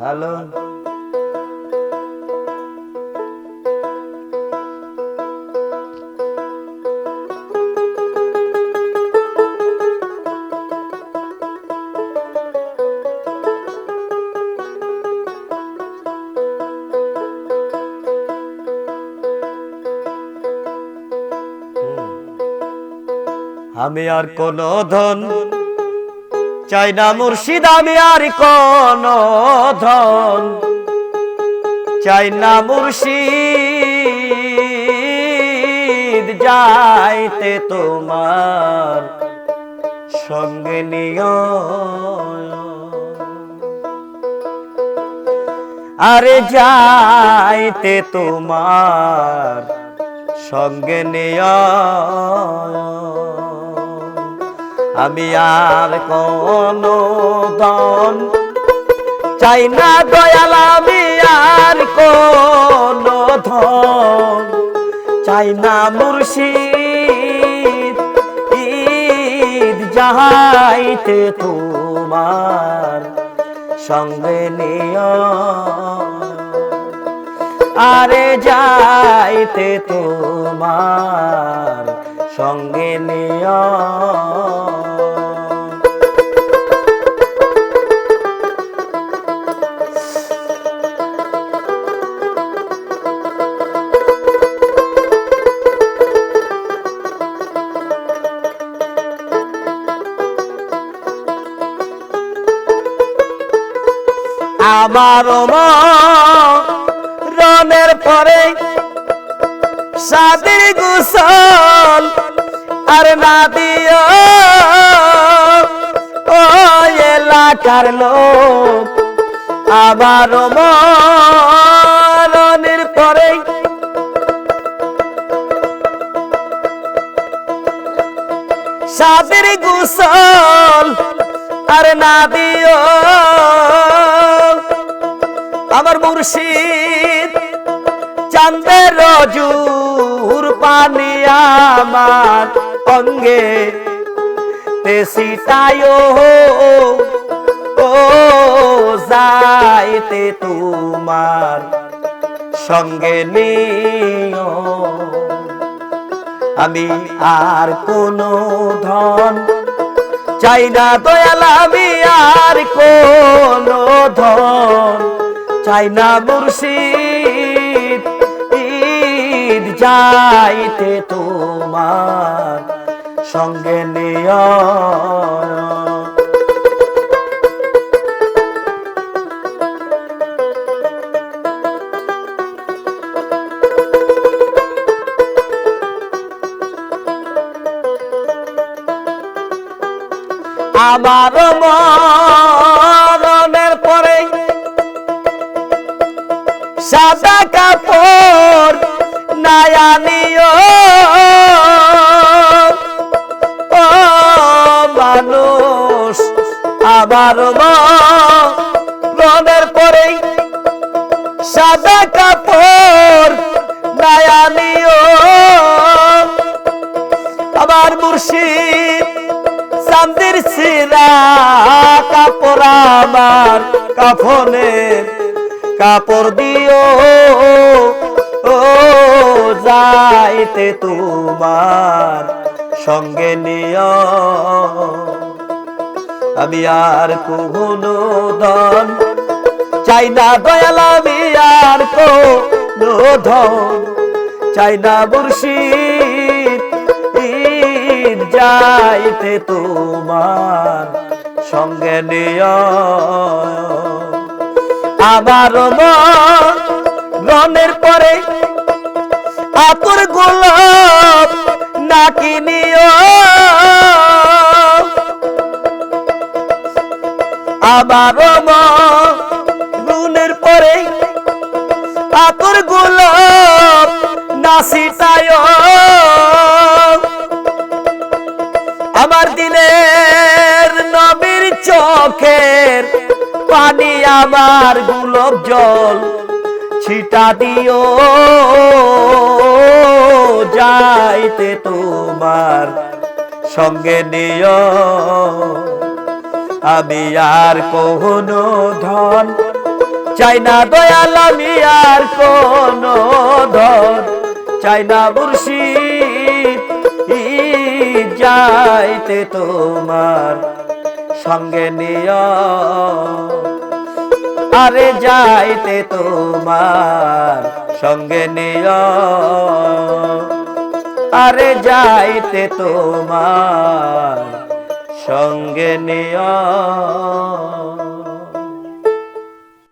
Hello. আমি আর কোন ধন চাই না মুর্শিদ আমি আর কোন ধন। চাই না মুর্শিদ যাইতে তোমার সঙ্গে নিয়। আরে যাইতে তোমার সঙ্গে নিয়। আমি আর কোন দন চাই না, দয়াল, আমি আর কোন ধন চাই না, মুর্শিদ, ঈদ যাইতে তোমার সঙ্গে নিয়। আরে যাইতে তোমার সঙ্গে নিয়। আমার রনের পরে সাদির গুসল আর না দিও। ও এলাকার লোক, আমার রনের পরে সাদির গুসল আর না দিও। মুর্শিদ চান্দের রজুর পানি আমার অঙ্গে তেসিটায় ও যাইতে তোমার সঙ্গে নিও। আমি আর কোনো ধন চাই না, দয়াল, আমি আর কোনো ধন। চাই না ঈদ যাইতে তোমার সঙ্গে নিয়। আমার মরণের সাদা কাপড় নায়ানিও ও মানুষ আমার মরণের পরে সাদা কাপড় নায়ানিও আমার মুর্শিদ চান্দির সিরা কাপড় আমার কাফনের কাপড় দিও, ও যাইতে তোমার সঙ্গে নিয়। আমি আর কোনো ধন চাই না দয়াল, আমি আর কোনো ধন চাই না মুর্শিদ। যাইতে তোমার সঙ্গে নিয়। আবার রনের পরে আতর গোলাপ নাকি নিয় আবার রুনের পরে আতর গোলাপ নাসিটায় পানি আমার গুলব জল ছিটা দিও। যাইতে তোমার সঙ্গে নিও আমি আর কোনো ধন চাই না, দয়াল, আমি আর কোনো ধন চাই না, মুর্শিদ। যাইতে তোমার সঙ্গে নিয়। আরে যাইতে তোমার সঙ্গে নিয়। আরে যাইতে তোমার সঙ্গে নিয়।